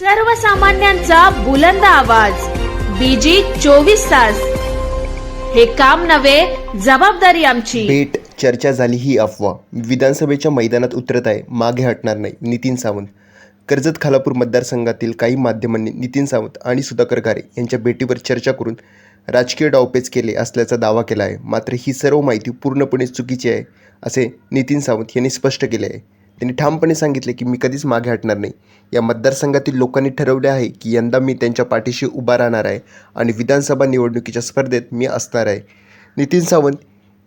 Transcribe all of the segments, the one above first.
सर्वसामान्यांचा बुलंद आवाज. बीजी चोवीस तास. हे काम नव्हे जबाबदारी आमची. भेट चर्चा झाली ही अफवा. विधानसभेच्या मैदानात उतरत आहे मागे हटणार नाही नितीन सावंत. कर्जत खालापूर मतदारसंघातील काही माध्यमांनी नितीन सावंत आणि सुधाकर घारे यांच्या भेटीवर चर्चा करून राजकीय डावपेच केले असल्याचा दावा केला आहे. मात्र ही सर्व माहिती पूर्णपणे चुकीची आहे असे नितीन सावंत यांनी स्पष्ट केले आहे. त्यांनी ठामपणे सांगितले की मी कधीच मागे हटणार नाही. या मतदारसंघातील लोकांनी ठरवले आहे की यंदा मी त्यांच्या पाठीशी उभा राहणार आहे आणि विधानसभा निवडणुकीच्या स्पर्धेत मी असणार आहे. नितीन सावंत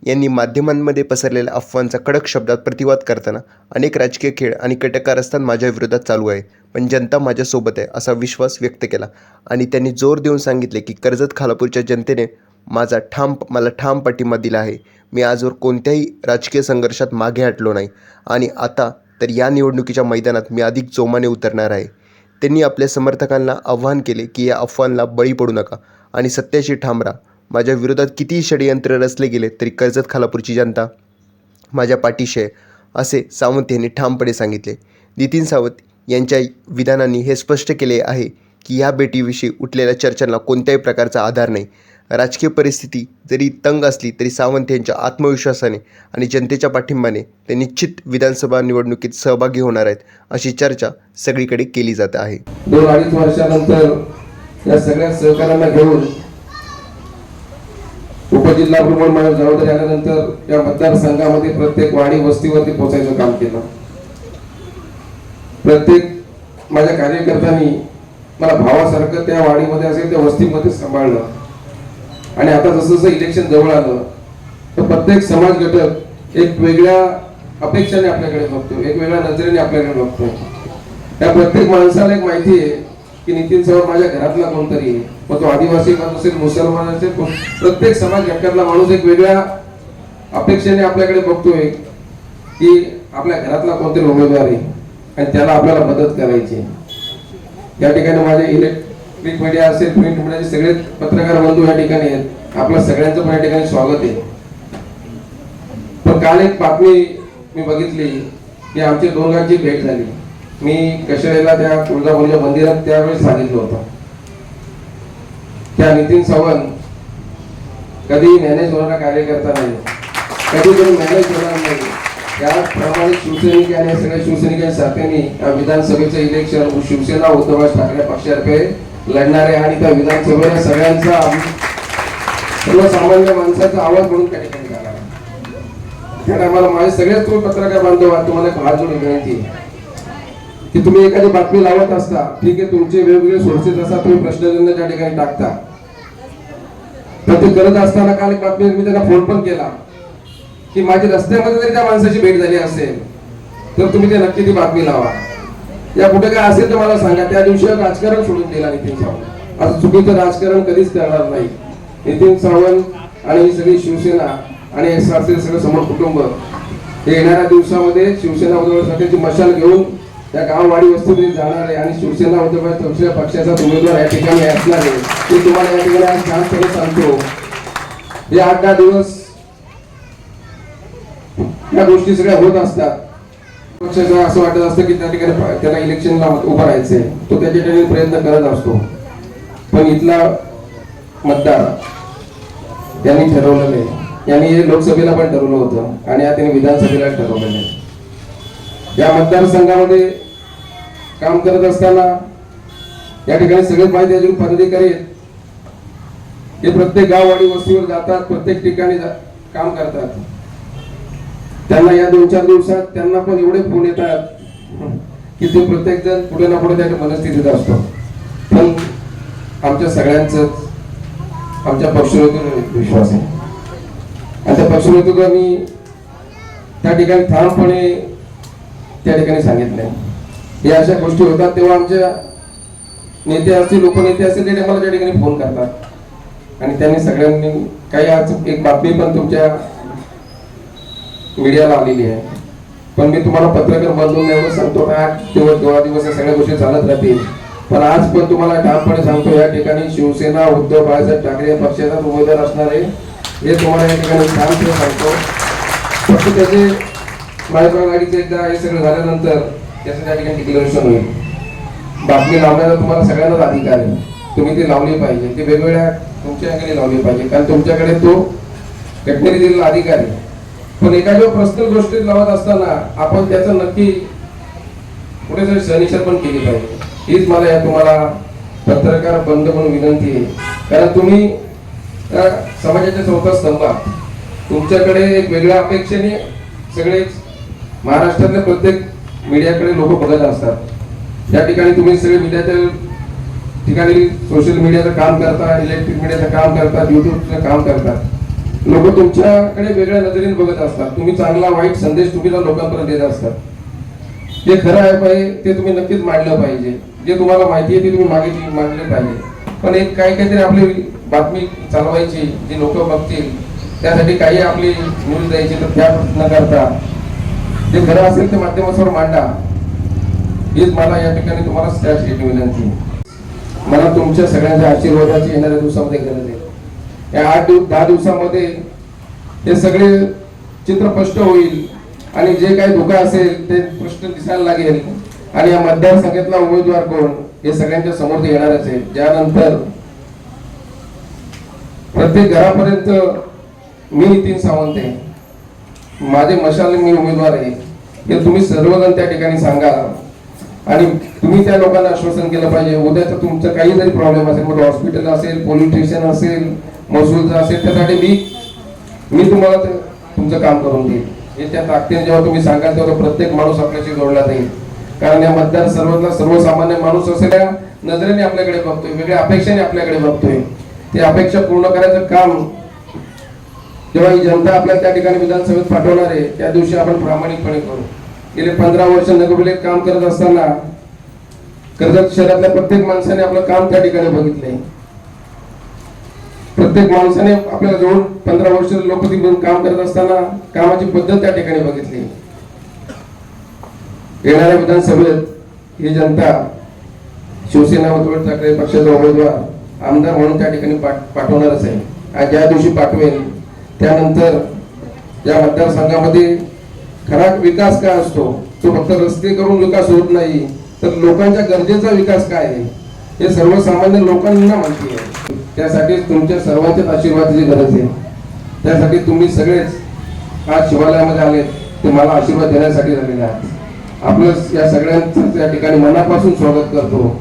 यांनी माध्यमांमध्ये पसरलेल्या अफवांचा कडक शब्दात प्रतिवाद करताना अनेक राजकीय खेळ आणि कटकारस्थान माझ्या विरोधात चालू आहे. पण जनता माझ्यासोबत आहे असा विश्वास व्यक्त केला आणि त्यांनी जोर देऊन सांगितले की कर्जत खालापूरच्या जनतेने माझा ठाम मला ठाम पाठिंबा दिला आहे. मी आजवर कोणत्याही राजकीय संघर्षात मागे हटलो नाही आणि आता तर या निवडणुकीच्या मैदानात मी अधिक जोमाने उतरणार आहे. त्यांनी आपल्या समर्थकांना आव्हान केले की या अफवांना बळी पडू नका आणि सत्याशी ठाम राहा. माझ्या विरोधात कितीही षडयंत्र रचले गेले तरी कर्जत खालापूरची जनता माझ्या पाठीशी आहे असे सावंत यांनी ठामपणे सांगितले. नितीन सावंत यांच्या विधानांनी हे स्पष्ट केले आहे की या भेटीविषयी उठलेल्या चर्चांना कोणत्याही प्रकारचा आधार नाही. राजकीय परिस्थिती जरी तंग असली तरी सावंत यांच्या आत्मविश्वासाने आणि जनतेच्या पाठिंबाने ते निश्चित विधानसभा निवडणुकीत सहभागी होणार आहेत अशी चर्चा सगळीकडे केली जात आहे. दोन अडीच वर्षानंतर या सगळ्या सहकार्यांना घेऊन उपजिल्हा प्रमुख माझ्या जबाबदारी आल्यानंतर या मतदारसंघामध्ये प्रत्येक वाडी वस्तीवरती पोहोचायचं काम केलं. प्रत्येक माझ्या कार्यकर्त्यांनी मला भावासारखं त्या वाडीमध्ये असेल त्या वस्तीमध्ये सांभाळलं. आणि आता जसं जसं इलेक्शन जवळ आलं तर प्रत्येक समाज घटक एक वेगळ्या अपेक्षाने आपल्याकडे बघतो एक वेगळ्या नजरेने आपल्याकडे बघतो. त्या प्रत्येक माणसाला एक माहिती आहे की नितीन सर माझ्या घरातला कोणतरी आहे. मग तो आदिवासी माणूस असेल मुसलमान असेल प्रत्येक समाज घटकातला माणूस एक वेगळ्या अपेक्षेने आपल्याकडे बघतोय की आपल्या घरातला कोणतरी उमेदवार आहे आणि त्याला आपल्याला मदत करायची या ठिकाणी माझे इलेक्ट प्रिंट मीडिया असेल प्रिंट मीडियाचे सगळे पत्रकार बंधू या ठिकाणी आहेत. आपलं सगळ्यांचं पण या ठिकाणी स्वागत आहे. पण काल एक बातमी मी बघितली की आमची दोघांची भेट झाली. मी कशेळेला त्या तुळजाभवानीच्या मंदिरात त्यावेळेस सांगितलं होतं. त्या नितीन सावंत कधी मॅनेज होणारा कार्यकर्ता नाही. कधी कधी मॅनेज होणार नाही. त्याप्रमाणे शिवसैनिक आणि सगळ्या शिवसैनिकांच्या साथीने विधानसभेचं इलेक्शन शिवसेना उद्धव ठाकरे पक्षातर्फे लढणारे आणि त्या विधानसभेला सगळ्यांचा सर्वसामान्य माणसाचा आवाज म्हणून त्या ठिकाणी काढा त्या टायमाला माझे सगळेच तुम्ही पत्रकार बांधव तुम्हाला एक हात जोडून विनंती की तुम्ही एखादी बातमी लावत असता ठीक आहे तुमचे वेगवेगळे सोर्सेस असतात तुम्ही प्रश्नचिन्ह त्या ठिकाणी टाकता. पण ते करत असताना काल एक बातमी मी त्यांना फोन पण केला की माझी रस्त्यामध्ये जरी त्या माणसाची भेट झाली असेल तर तुम्ही ते नक्की ती बातमी लावा. या कुठे काय असेल तर मला सांगा. त्या दिवशी राजकारण सोडून दिला नितीन सावंत. असं चुकीचं राजकारण कधीच करणार नाही. नितीन सावंत आणि ही सगळी शिवसेना आणि सगळं समोर कुटुंब हे येणाऱ्या दिवसामध्ये शिवसेना उद्धव मशाल घेऊन त्या गाववाडी वस्तीमध्ये जाणार आहे आणि शिवसेना उद्धव ठाकरे पक्षाचा उमेदवार या ठिकाणी असणार आहे ते तुम्हाला या ठिकाणी आज शांतपणे सांगतो. हे आठ दहा दिवस या गोष्टी सगळ्या होत असतात. पक्षाचं असं वाटत असतं की त्या ठिकाणी त्याला इलेक्शनला उभं राहायचंय तो त्याच्या ठिकाणी प्रयत्न करत असतो. पण इथला मतदार यांनी ठरवलं नाही. यांनी हे लोकसभेला पण ठरवलं होतं आणि आता विधानसभेला ठरवलं नाही. या मतदारसंघामध्ये काम करत असताना या ठिकाणी सगळे माहिती अजून पदाधिकारी आहेत. ते प्रत्येक गाववाडी वस्तीवर जातात प्रत्येक ठिकाणी जा- काम करतात. त्यांना या दोन चार दिवसात त्यांना पण एवढे फोन येतात की ते प्रत्येक जण कुठे ना कुठे त्याच्या मनस्थितीत असतो. पण आमच्या सगळ्यांच आमच्या पक्षनेतृत्वावर विश्वास आहे. आणि त्या आम्ही त्या ठिकाणी ठामपणे त्या ठिकाणी सांगितलंय. या अशा गोष्टी होतात तेव्हा आमच्या नेते असतील लोकनेते असतील ते मला त्या ठिकाणी फोन करतात. आणि त्यांनी सगळ्यांनी काही आज एक बातमी पण तुमच्या मीडियाला आलेली आहे. पण मी तुम्हाला पत्रकार बंधून एवढं सांगतो का आठ दिवस दोन दिवस या सगळ्या गोष्टी चालत राहतील. पण आज पण तुम्हाला ठामपणे सांगतो या ठिकाणी शिवसेना उद्धव बाळासाहेब ठाकरे या पक्षाचा उमेदवार असणार आहे हे तुम्हाला या ठिकाणी ठामपणे सांगतो. फक्त त्याचे महाविकास आघाडीचे एकदा हे सगळं झाल्यानंतर त्याचं त्या ठिकाणी डिक्लेरेशन होईल. बातमी लावण्याचा तुम्हाला सगळ्यांनाच अधिकार आहे. तुम्ही ती लावली पाहिजे. ते वेगवेगळ्या तुमच्या ठिकाणी लावली पाहिजे. कारण तुमच्याकडे तो घटनेने दिलेला अधिकार आहे. पण एखाद्या पर्सनल गोष्टी लावत असताना आपण त्याचं नक्की कुठेतरी सनिशर पण केली पाहिजे. हीच मला या तुम्हाला पत्रकार बंद म्हणून विनंती आहे. कारण तुम्ही समाजाच्या चौथा स्तंभ तुमच्याकडे एक वेगळ्या अपेक्षेने सगळे महाराष्ट्रातल्या प्रत्येक मीडियाकडे लोक बघत असतात. या ठिकाणी तुम्ही सगळे मीडियाच्या ठिकाणी सोशल मीडियाचं काम करता इलेक्ट्रिक मीडियाचं काम करतात युट्यूबचं काम करतात लोक तुमच्याकडे वेगळ्या नजरेने बघत असतात. तुम्ही चांगला वाईट संदेश तुम्ही लोकांपर्यंत देत असतात. जे खरं आहे पाहिजे ते तुम्ही नक्कीच मांडलं पाहिजे. जे तुम्हाला माहिती आहे ते तुम्ही मागे मांडले पाहिजे. पण एक काही काहीतरी आपली बातमी चालवायची जी लोक बघतील त्यासाठी काही आपली न्यूज द्यायची तर त्या न करता. जे खरं असेल ते माध्यमासमोर मांडा. हीच मला या ठिकाणी तुम्हाला त्यासाठी विनंती मला तुमच्या सगळ्यांच्या आशीर्वादाची येणाऱ्या दिवसामध्ये गरज आहे. या आठ दिवस दहा दिवसामध्ये हे सगळे चित्र स्पष्ट होईल आणि जे काही धोका असेल ते स्पष्ट दिसायला लागेल. आणि या मतदारसंघातला उमेदवार कोण हे सगळ्यांच्या समोर ते येणारच आहे. ज्यानंतर प्रत्येक घरापर्यंत मी नितीन सावंत आहे. माझे मशाल मी उमेदवार आहे. हे तुम्ही सर्वजण त्या ठिकाणी सांगा. आणि तुम्ही त्या लोकांना आश्वासन केलं पाहिजे. उद्याचं तुमचं काही जरी प्रॉब्लेम असेल मग हॉस्पिटल असेल पोलीस स्टेशन असेल महसूलचं असेल त्यासाठी मी मी तुम्हाला तुमचं काम करून देईल हे त्या ताकदीने जेव्हा तुम्ही सांगाल तेव्हा प्रत्येक माणूस आपल्याशी जोडला जाईल. कारण या मतदार सर्वांना सर्वसामान्य माणूस असलेल्या नजरेने आपल्याकडे बघतोय वेगळ्या अपेक्षेने आपल्याकडे बघतोय. ते अपेक्षा पूर्ण करायचं काम जेव्हा ही जनता आपल्याला त्या ठिकाणी विधानसभेत पाठवणार आहे त्या दिवशी आपण प्रामाणिकपणे करू. गेले पंधरा वर्ष नगरपालिकेत काम करत असताना कर्जत शहरातल्या प्रत्येक माणसाने आपलं काम त्या ठिकाणी बघितलंय प्रत्येक माणसाने आपल्याला जवळ पंधरा वर्ष लोकप्रती म्हणून काम करत असताना कामाची पद्धत त्या ठिकाणी बघितली. येणाऱ्या विधानसभेत ही जनता शिवसेना उद्धव ठाकरे पक्षाचा उमेदवार आमदार म्हणून त्या ठिकाणी पाठवणारच आहे. आणि ज्या दिवशी पाठवेल त्यानंतर या मतदारसंघामध्ये खरा विकास काय असतो? तो फक्त रस्ते करून विकास होत नाही तर लोकांच्या गरजेचा विकास काय आहे? हे सर्वसामान्य लोकांना माहिती आहे. त्यासाठी तुमच्या सर्वांच्याच आशीर्वादाची गरज आहे. त्यासाठी तुम्ही सगळेच आज शिवालयामध्ये आले ते मला आशीर्वाद देण्यासाठी झालेले आहेत. आपलं या सगळ्यांचं त्या ठिकाणी मनापासून स्वागत करतो.